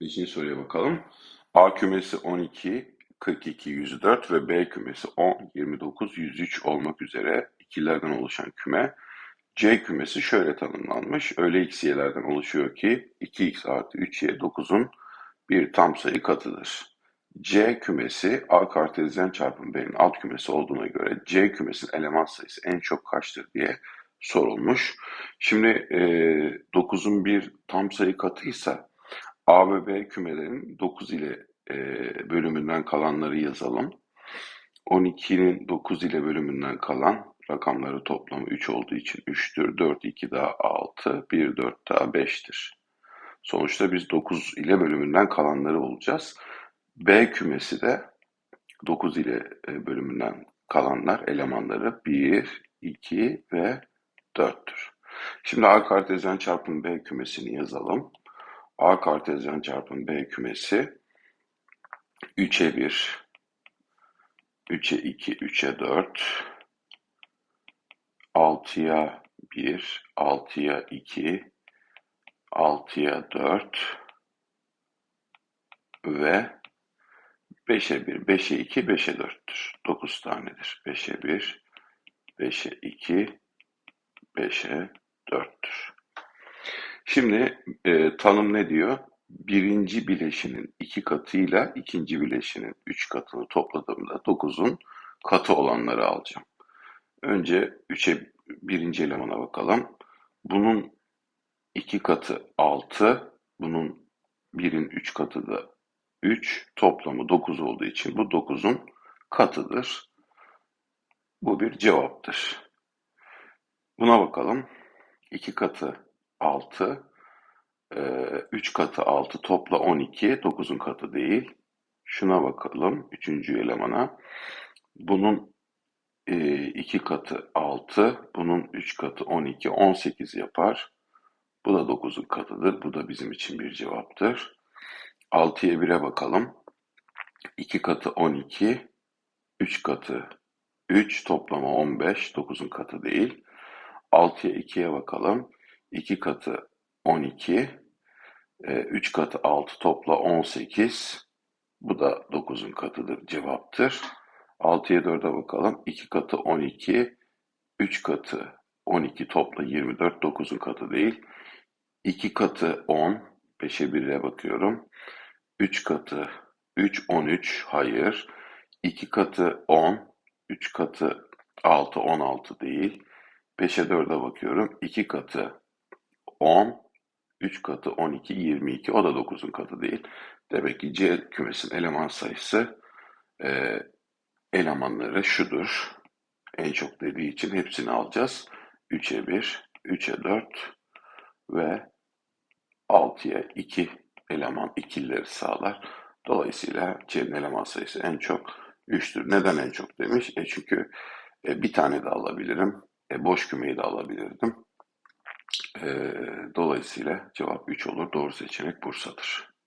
Beşinci soruya bakalım. A kümesi 12, 42, 104 ve B kümesi 10, 29, 103 olmak üzere ikilerden oluşan küme. C kümesi şöyle tanımlanmış. Öyle x y'lerden oluşuyor ki 2x artı 3y 9'un bir tam sayı katıdır. C kümesi A kartezyen çarpım B'nin alt kümesi olduğuna göre C kümesinin eleman sayısı en çok kaçtır diye sorulmuş. Şimdi e, 9'un bir tam sayı katıysa A ve B kümelerinin 9 ile e, bölümünden kalanları yazalım. 12'nin 9 ile bölümünden kalan rakamları toplamı 3 olduğu için 3'tür. 4, 2 daha 6, 1, 4 daha 5'tir. Sonuçta biz 9 ile bölümünden kalanları olacağız. B kümesi de 9 ile e, bölümünden kalanlar elemanları 1, 2 ve 4'tür. Şimdi A kartezyen çarpım B kümesini yazalım. A kartezyen çarpım B kümesi 3'e 1, 3'e 2, 3'e 4, 6'ya 1, 6'ya 2, 6'ya 4 ve 5'e 1, 5'e 2, 5'e 4'tür. 9 tanedir. 5'e 1, 5'e 2, 5'e 4'tür. Şimdi e, tanım ne diyor? Birinci bileşinin iki katıyla ikinci bileşinin üç katını topladığımda 9'un katı olanları alacağım. Önce 3'e birinci elemana bakalım. Bunun iki katı 6, bunun birin üç katı da 3, toplamı 9 olduğu için bu 9'un katıdır. Bu bir cevaptır. Buna bakalım. 2 katı 6, 3 katı 6 topla 12, 9'un katı değil. Şuna bakalım, üçüncü elemana. Bunun 2 katı 6, bunun 3 katı 12, 18 yapar. Bu da 9'un katıdır. Bu da bizim için bir cevaptır. 6'ya 1'e bakalım. 2 katı 12, 3 katı 3, toplama 15, 9'un katı değil. 6'ya 2'ye bakalım. 2 katı 12, 3 katı 6 topla 18. Bu da 9'un katıdır, cevaptır. 6'ya 4'e bakalım. 2 katı 12, 3 katı 12 topla 24, 9'un katı değil. 2 katı 10, 5'e 1'e bakıyorum. 3 katı 3, 13, hayır. 2 katı 10, 3 katı 6, 16 değil. 5'e 4'e bakıyorum. 2 katı 10, 3 katı 12, 22. O da 9'un katı değil. Demek ki C kümesinin eleman sayısı e, elemanları şudur. En çok dediği için hepsini alacağız. 3'e 1, 3'e 4 ve 6'ya 2 eleman ikilileri sağlar. Dolayısıyla C'nin eleman sayısı en çok 3'tür. Neden en çok demiş? E çünkü e, bir tane de alabilirim. E, boş kümeyi de alabilirdim. E, dolayısıyla cevap 3 olur. Doğru seçenek Bursa'dır.